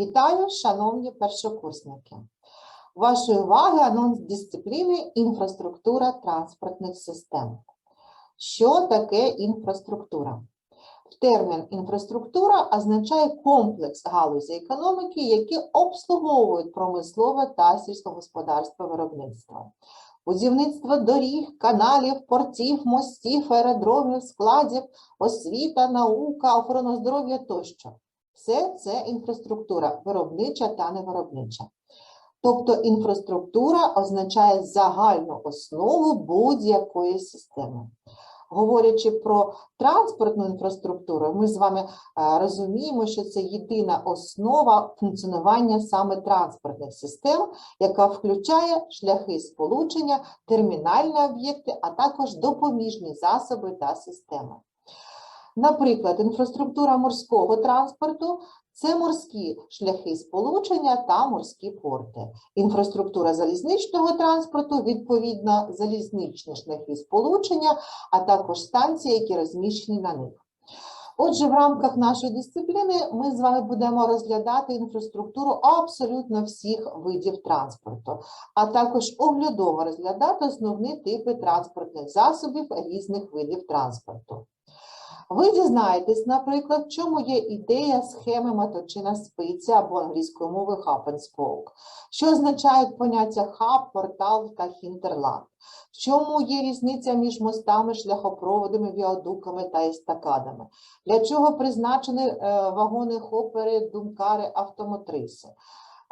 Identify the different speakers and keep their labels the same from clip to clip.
Speaker 1: Вітаю, шановні першокурсники. Вашої уваги анонс дисципліни інфраструктура транспортних систем. Що таке інфраструктура? Термін інфраструктура означає комплекс галузей економіки, які обслуговують промислове та сільськогосподарське виробництво. Будівництво доріг, каналів, портів, мостів, аеродромів, складів, освіта, наука, охорона здоров'я тощо. Все це інфраструктура, виробнича та невиробнича. Тобто інфраструктура означає загальну основу будь-якої системи. Говорячи про транспортну інфраструктуру, ми з вами е, розуміємо, що це єдина основа функціонування саме транспортних систем, яка включає шляхи сполучення, термінальні об'єкти, а також допоміжні засоби та системи. Наприклад, інфраструктура морського транспорту це морські шляхи сполучення та морські порти. Інфраструктура залізничного транспорту, відповідно, залізничні шляхи сполучення, а також станції, які розміщені на них. Отже, в рамках нашої дисципліни ми з вами будемо розглядати інфраструктуру абсолютно всіх видів транспорту, а також оглядово розглядати основні типи транспортних засобів різних видів транспорту. Ви дізнаєтесь, наприклад, в чому є ідея схеми моточина спиці або англійською мовою hub and spoke, що означають поняття хаб, портал та хінтерланд, в чому є різниця між мостами, шляхопроводами, віадуками та естакадами, для чого призначені е, вагони, хопери, думкари, автомотриси.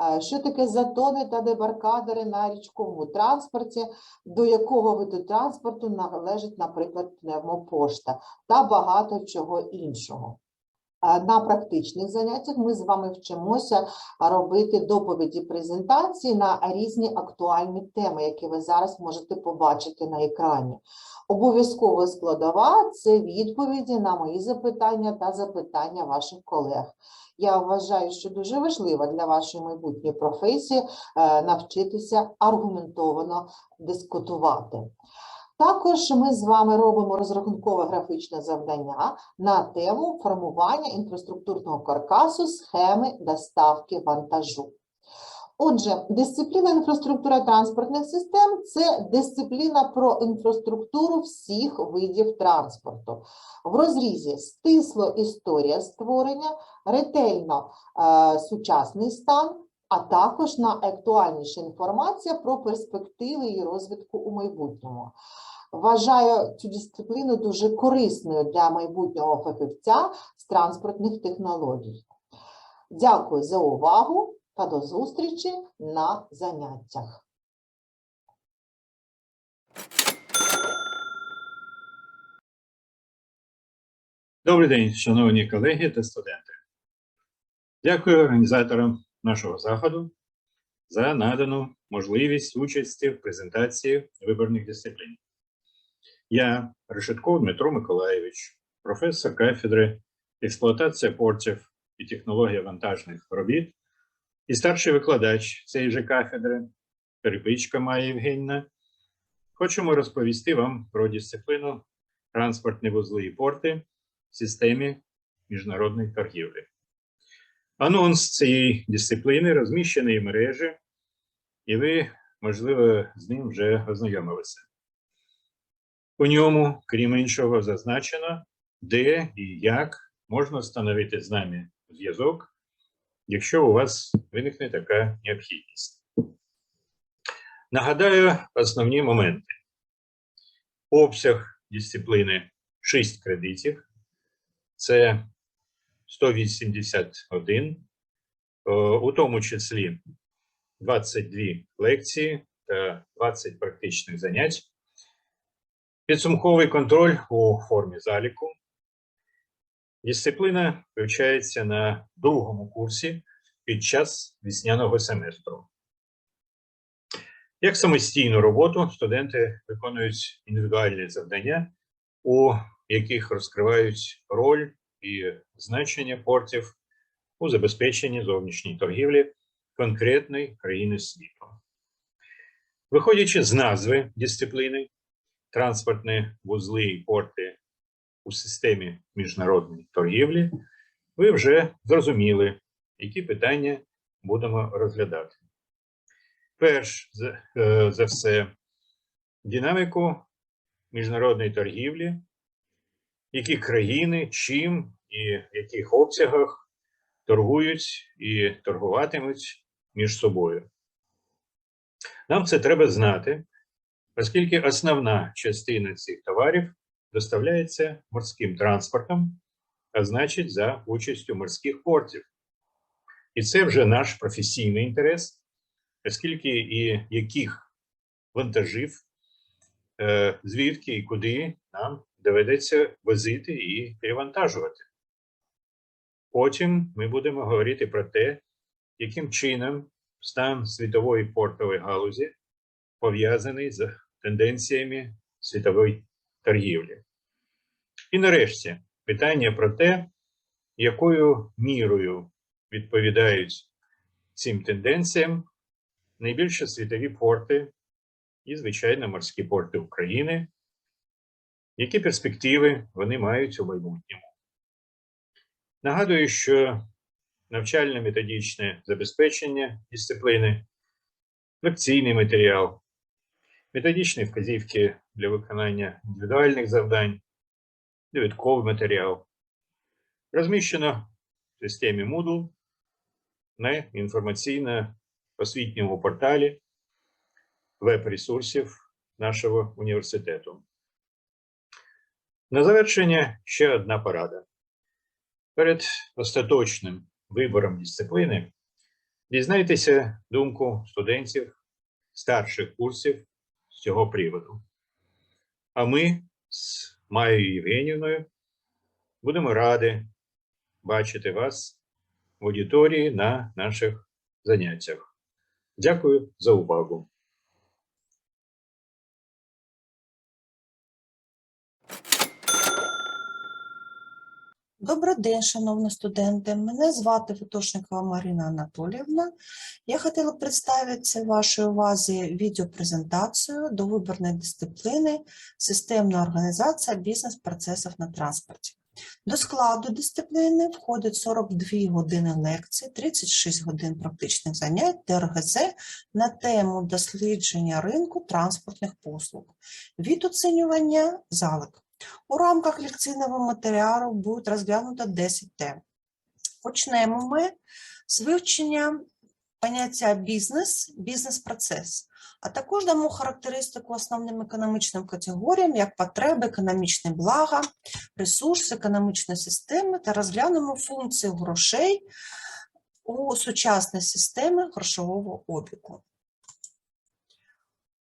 Speaker 1: Е, Що таке затони та дебаркадери на річковому транспорті, до якого виду транспорту належить, наприклад, пневмопошта та багато чого іншого. А На практичних заняттях ми з вами вчимося робити доповіді презентації на різні актуальні теми, які ви зараз можете побачити на екрані. Обов'язково складова це відповіді на мої запитання та запитання ваших колег. Я вважаю, що дуже важливо для вашої майбутньої професії е, навчитися аргументовано дискутувати. Також ми з вами робимо розрахункове графічне завдання на тему формування інфраструктурного каркасу схеми доставки вантажу. Отже, дисципліна інфраструктура транспортних систем це дисципліна про інфраструктуру всіх видів транспорту. В розрізі стисло історія створення, ретельно е, сучасний стан, а також на актуальніша інформація про перспективи і розвитку у майбутньому. Вважаю цю дисципліну дуже корисною для майбутнього фахівця з транспортних технологій. Дякую за увагу та до зустрічі на заняттях.
Speaker 2: Добрий день, шановні колеги та студенти. Дякую організаторам нашого заходу за надану можливість участі в презентації виборних дисциплін. Я Решетков Дмитро Миколаєвич, професор кафедри експлуатація портів і технологія вантажних робіт і старший викладач цієї же кафедри Перепичка Майя Євгенівна. Хочемо розповісти вам про дисципліну транспортні вузли і порти в системі міжнародної торгівлі. Анонс цієї дисципліни розміщений в мережі, і ви, можливо, з ним вже ознайомилися. У ньому, крім іншого, зазначено, де і як можна встановити з нами зв'язок, якщо у вас виникне така необхідність. Нагадаю основні моменти. Обсяг дисципліни 6 кредитів це 181, е, у тому числі 22 лекції та 20 практичних занять. Підсумковий контроль у формі заліку. Дисципліна вивчається на другому курсі під час весняного семестру. Як самостійну роботу студенти виконують індивідуальні завдання, у яких розкривають роль і значення портів у забезпеченні зовнішньої торгівлі конкретної країни світу. Виходячи з назви дисципліни, транспортні вузли і порти у системі міжнародної торгівлі, ви вже зрозуміли, які питання будемо розглядати. Перш за, е, все, динаміку міжнародної торгівлі, які країни, чим і в яких обсягах торгують і торгуватимуть між собою. Нам це треба знати, оскільки основна частина цих товарів доставляється морським транспортом, а значить, за участю морських портів. І це вже наш професійний інтерес, оскільки і яких вантажів, е, звідки і куди нам доведеться возити і перевантажувати. Потім ми будемо говорити про те, яким чином стан світової портової галузі пов'язаний з тенденціями світової торгівлі. І нарешті питання про те, якою мірою відповідають цим тенденціям найбільше світові порти і, звичайно, морські порти України, які перспективи вони мають у майбутньому. Нагадую, що навчально-методичне забезпечення дисциплини, лекційний матеріал, методичні вказівки для виконання індивідуальних завдань, довідковий матеріал розміщено в системі Moodle на інформаційно-освітньому порталі веб-ресурсів нашого університету. На завершення ще одна порада. Перед остаточним вибором дисциплини дізнайтеся думку студентів старших курсів з цього приводу. А ми з Майєю Євгенівною будемо раді бачити вас в аудиторії на наших заняттях. Дякую за увагу.
Speaker 3: Добрий день, шановні студенти. Мене звати Фотошникова Марина Анатоліївна. Я хотіла представити вашій увазі відеопрезентацію до виборної дисципліни Системна організація бізнес-процесів на транспорті. До складу дисципліни входить 42 години лекцій, 36 годин практичних занять ТРГЗ на тему дослідження ринку транспортних послуг, від оцінювання залик. У рамках лекційного матеріалу буде розглянуто 10 тем. Почнемо ми з вивчення поняття бізнес, бізнес-процес, а також дамо характеристику основним економічним категоріям, як потреби, економічні блага, ресурси економічної системи та розглянемо функції грошей у сучасній системі грошового обігу.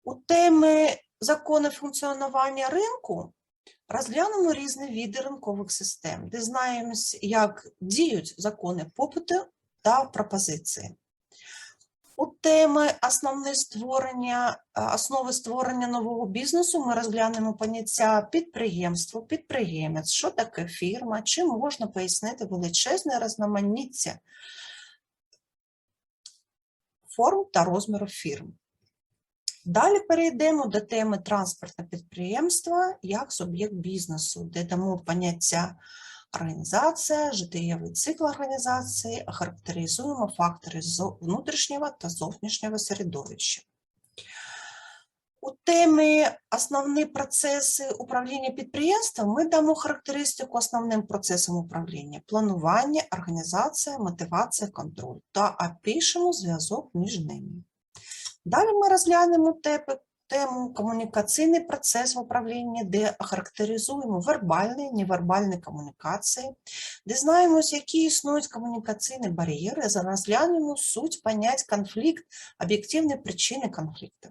Speaker 3: У темі закони функціонування ринку Розглянемо різні види ринкових систем, дізнаємось, як діють закони попиту та пропозиції. У теми основне створення, основи створення нового бізнесу ми розглянемо поняття підприємство, підприємець, що таке фірма, чи можна пояснити величезне різноманіття форм та розміру фірм. Далі перейдемо до теми транспортне підприємства як суб'єкт бізнесу, де дамо поняття організація, життєвий цикл організації, характеризуємо фактори внутрішнього та зовнішнього середовища. У темі основні процеси управління підприємством ми дамо характеристику основним процесам управління: планування, організація, мотивація, контроль та опишемо зв'язок між ними. Далі ми розглянемо тему комунікаційний процес в управлінні, де характеризуємо вербальні, невербальні комунікації, дізнаємось, які існують комунікаційні бар'єри, розглянемо суть понять конфлікт, об'єктивні причини конфліктів.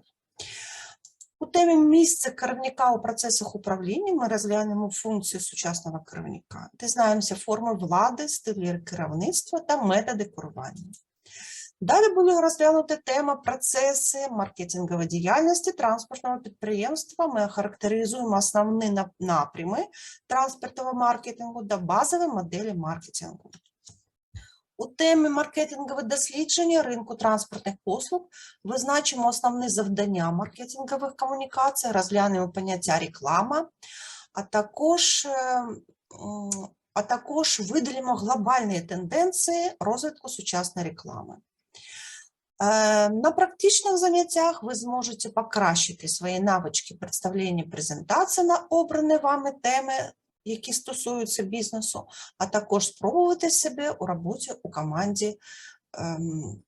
Speaker 3: У темі місце керівника у процесах управління ми розглянемо функцію сучасного керівника, дізнаємося форми влади, стилі керівництва та методи керування. Далі буде розглянута тема процеси маркетингової діяльності транспортного підприємства. Ми характеризуємо основні напрями транспортного маркетингу та базові моделі маркетингу. У темі маркетингове дослідження ринку транспортних послуг визначимо основні завдання маркетингових комунікацій, розглянемо поняття реклама, а також е, а також виділимо глобальні тенденції розвитку сучасної реклами. Е, На практичних заняттях ви зможете покращити свої навички представлення презентації на обрані вами теми, які стосуються бізнесу, а також спробувати себе у роботі у команді. Ем,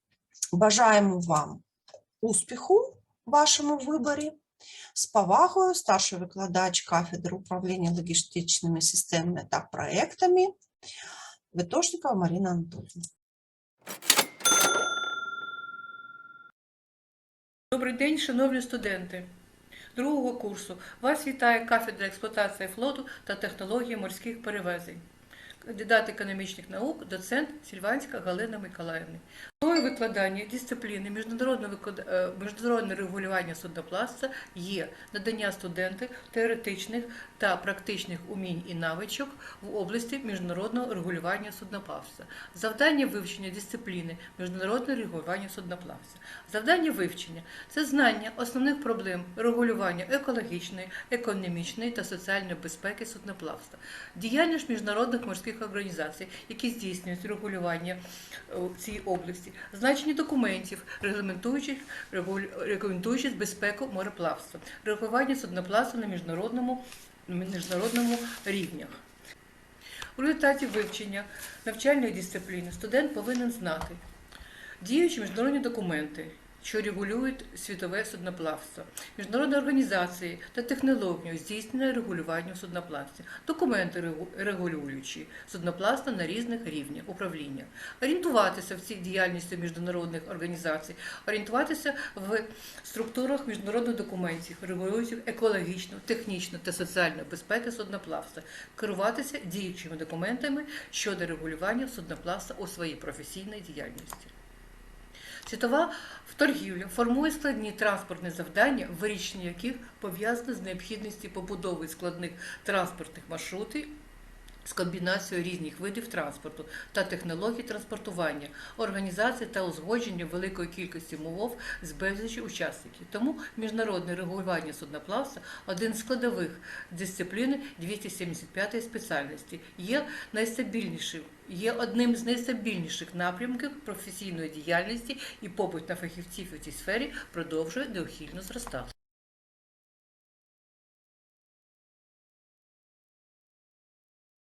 Speaker 3: Бажаємо вам успіху в вашому виборі. З повагою старший викладач кафедри управління логістичними системами та проектами Витошникова Марина Анатольевна.
Speaker 4: Добрий день, шановні студенти. Другого курсу вас вітає кафедра експлуатації флоту та технології морських перевезень. Кандидат економічних наук, доцент Сільванська Галина Миколаївна. Мною викладання дисципліни міжнародне, міжнародне регулювання судноплавства є надання студентам теоретичних та практичних умінь і навичок в області міжнародного регулювання судноплавства. Завдання вивчення дисципліни міжнародне регулювання судноплавства. Завдання вивчення це знання основних проблем регулювання екологічної, економічної та соціальної безпеки судноплавства, діяльність міжнародних морських організацій, які здійснюють регулювання в цій області, значення документів, регламентуючих, регламентуючих безпеку мореплавства, регулювання судноплавства на міжнародному, на міжнародному рівнях. У результаті вивчення навчальної дисципліни студент повинен знати діючі міжнародні документи, що регулюють світове судноплавство, міжнародні організації та технологію здійснення регулювання судноплавстві, документи регу- регулюючі судноплавство на різних рівнях управління, орієнтуватися в цій діяльності міжнародних організацій, орієнтуватися в структурах міжнародних документів, регулюючих екологічну, технічну та соціальну безпеку судноплавства, керуватися діючими документами щодо регулювання судноплавства у своїй професійній діяльності. Світова торгівля формує складні транспортні завдання, вирішення яких пов'язане з необхідністю побудови складних транспортних маршрутів з комбінацією різних видів транспорту та технологій транспортування, організації та узгодження великої кількості мов з безлічі учасників. Тому міжнародне регулювання судноплавства один з складових дисципліни 275 спеціальності є найстабільнішим. Є одним з найстабільніших напрямків професійної діяльності і попит на фахівців у цій сфері продовжує неухильно зростати.